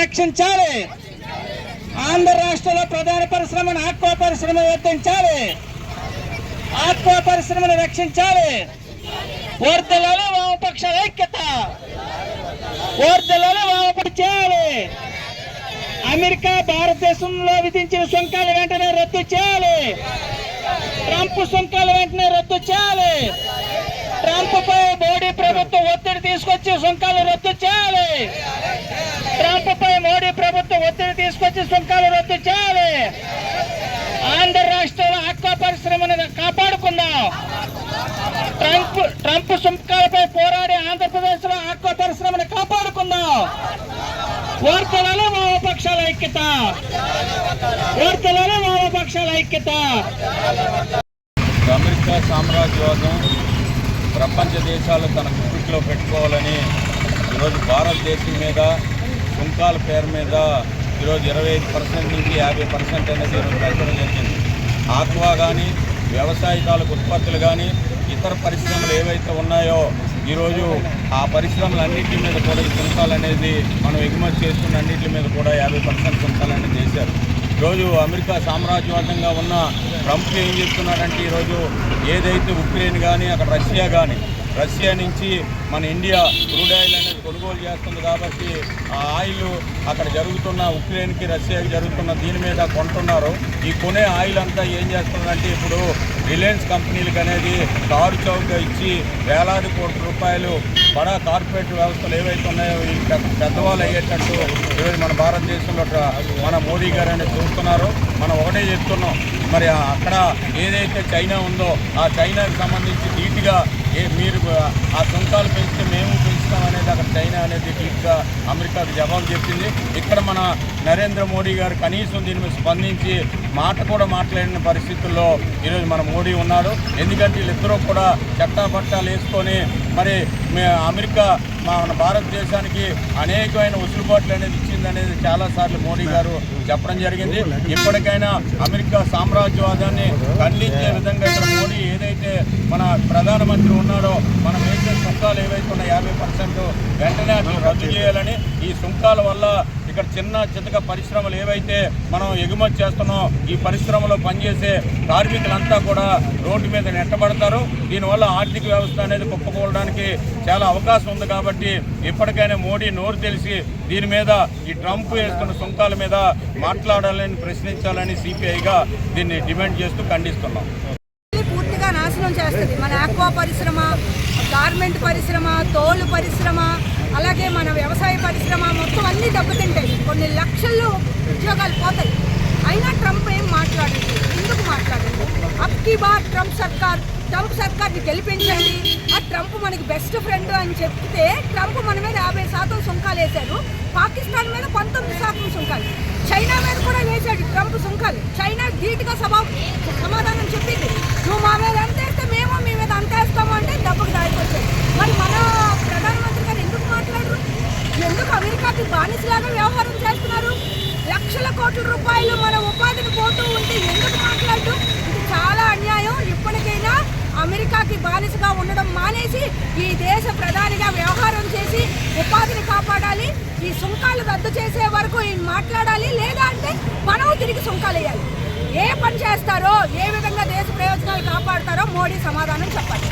రక్షించాలి ఆంధ్ర రాష్ట్రంలో ప్రధాన పరిశ్రమను ఆక్వా పరిశ్రమ గుర్తించాలి ఆక్వా పరిశ్రమను రక్షించాలి. వర్తలాలి వామపక్ష ఐక్యత. వర్తలాలి వామపక్ష చేయాలి. అమెరికా భారతదేశంలో విధించిన సుంకాలు వెంటనే రద్దు చేయాలి. ట్రంప్ సుంకాలు వెంటనే రద్దు చేయాలి. ట్రంప్ పై మోడీ ప్రభుత్వం ఒత్తిడి తీసుకొచ్చి సుంకాలు రద్దు చేయాలి ట్రంప్ పై మోడీ ప్రభుత్వం ఒత్తిడి తీసుకొచ్చి సుంకాలు రద్దు చేయాలి. ఆంధ్ర రాష్ట్రంలో ఆక్వా పరిశ్రమను కాపాడుకుందాం. ట్రంప్ ట్రంప్ సుంకాలపై పోరాడి ఆంధ్రప్రదేశ్లో ఆక్వా పరిశ్రమను కాపాడుకుందాం. వార్తలలో వామపక్షాల ఐక్యత. వార్తలలో వామపక్షాల ఐక్యత. అమెరికా సామ్రాజ్యవాదం ప్రపంచ దేశాలు తన గుప్పిట్లో పెట్టుకోవాలని ఈరోజు భారతదేశం మీద సుంకాల పేరు మీద ఈరోజు ఇరవై ఐదు పర్సెంట్ నుంచి యాభై పర్సెంట్ అనేది ఈరోజు పెంచడం జరిగింది. ఆక్వా కానీ వ్యవసాయకాలకు ఉత్పత్తులు కానీ ఇతర పరిశ్రమలు ఏవైతే ఉన్నాయో ఈరోజు ఆ పరిశ్రమలన్నింటి మీద కూడా ఈ సుంకాలు అనేది మనం ఎగుమతి చేసుకున్న అన్నింటి మీద కూడా యాభై పర్సెంట్ సుంకాలు అనేది చేశారు. ఈరోజు అమెరికా సామ్రాజ్యవాదంగా ఉన్న ట్రంప్ ఏం చెప్తున్నాడంటే ఈరోజు ఏదైతే ఉక్రెయిన్ కానీ అక్కడ రష్యా కానీ రష్యా నుంచి మన ఇండియా క్రూడ్ ఆయిల్ అనేది కొనుగోలు చేస్తుంది కాబట్టి ఆ ఆయిల్ అక్కడ జరుగుతున్న ఉక్రెయిన్కి రష్యాకి జరుగుతున్న దీని మీద కొంటున్నారు. ఈ కొనే ఆయిల్ అంతా ఏం చేస్తున్నారంటే ఇప్పుడు రిలయన్స్ కంపెనీలకు అనేది కారు చౌకగా ఇచ్చి వేలాది కోట్ల రూపాయలు బడా కార్పొరేట్ వ్యవస్థలు ఏవైతే ఉన్నాయో ఈ పెద్దవాళ్ళు అయ్యేటట్టు ఈరోజు మన భారతదేశంలో మన మోడీ గారు అనేది చూస్తున్నారు. మనం ఒకటే చెప్తున్నాం. మరి అక్కడ ఏదైతే చైనా ఉందో ఆ చైనాకి సంబంధించి నీట్గా ఏ మీరు ఆ సుంకాలు పెంచితే మేము పెంచుతాం అనేది అక్కడ చైనా అనేది ధీటుగా అమెరికాకు జవాబు చెప్పింది. ఇక్కడ మన నరేంద్ర మోడీ గారు కనీసం దీని మీద స్పందించి మాట కూడా మాట్లాడిన పరిస్థితుల్లో ఈరోజు మన మోడీ ఉన్నాడు. ఎందుకంటే వీళ్ళిద్దరూ కూడా చట్టాపట్టాలు వేసుకొని మరి అమెరికా మన భారతదేశానికి అనేకమైన ఉసులుబాట్లు అనేది ఇచ్చింది అనేది చాలాసార్లు మోడీ గారు చెప్పడం జరిగింది. ఇప్పటికైనా అమెరికా సామ్రాజ్యవాదాన్ని ఖండించే విధంగా ఇక్కడ మోడీ ఏదైతే మన ప్రధానమంత్రి ఉన్నాడో మన మేజర్ సుంకాలు ఏవైతే ఉన్నాయో యాభై పర్సెంట్ వెంటనే అట్లా రద్దు చేయాలని ఈ సుంకాల వల్ల ఇక్కడ చిన్న చితక పరిశ్రమలు ఏవైతే మనం ఎగుమతి చేస్తున్నాం ఈ పరిశ్రమలో పనిచేసే కార్మికులంతా కూడా రోడ్డు మీద నెట్టబడతారు. దీనివల్ల ఆర్థిక వ్యవస్థ అనేది కుప్పకూడడానికి చాలా అవకాశం ఉంది కాబట్టి ఇప్పటికైనా మోడీ నోరు తెలిసి దీని మీద ఈ ట్రంప్ వేస్తున్న సుంకాల మీద మాట్లాడాలని ప్రశ్నించాలని సిపిఐగా దీన్ని డిమాండ్ చేస్తూ ఖండిస్తున్నాం. పూర్తిగా నాశనం చేస్తుంది. మన ఆక్వా పరిశ్రమ గార్మెంట్ పరిశ్రమ తోలు పరిశ్రమ అలాగే మన వ్యవసాయ పరిశ్రమ మొత్తం అన్నీ దెబ్బతింటాయి. కొన్ని లక్షల్లో ఉద్యోగాలు పోతాయి. అయినా ట్రంప్ ఏం మాట్లాడండి? ఎందుకు మాట్లాడండి? అప్కి బార్ ట్రంప్ సర్కార్ ట్రంప్ సర్కార్ని గెలిపించండి. ఆ ట్రంప్ మనకి బెస్ట్ ఫ్రెండ్ అని చెప్తే ట్రంప్ మన మీద యాభై శాతం సుంకాలు వేశారు. పాకిస్తాన్ మీద పంతొమ్మిది శాతం సుంకాలు. చైనా మీద కూడా వేశాడు ట్రంప్ సుంకాలు. చైనా ధీటుగా సభ సమాధానం చెప్పింది నువ్వు మా మీద ఎంత వేస్తే మేము మీ మీద అంత వేస్తాము అంటే దెబ్బకు దాడిపోతాయి మరి మన ప్రధానమంత్రి గారు ఎందుకు మాట్లాడరు ఎందుకు అమెరికాకి బానిసలాగా వ్యవహారం చేస్తున్నారు లక్షల కోట్ల రూపాయలు మన ఉపాధిని పోతూ ఉంటే ఎందుకు మాట్లాడరు ఇది చాలా అన్యాయం ఇప్పటికైనా మనిషిగా ఉండడం మానేసి ఈ దేశ ప్రధానిగా వ్యవహారం చేసి ఉపాధిని కాపాడాలి ఈ సుంకాలు రద్దు చేసే వరకు మాట్లాడాలి లేదా అంటే మనం తిరిగి సుంకాలు వేయాలి. ఏ పని చేస్తారో ఏ విధంగా దేశ ప్రయోజనాలు కాపాడతారో మోడీ సమాధానం చెప్పాలి.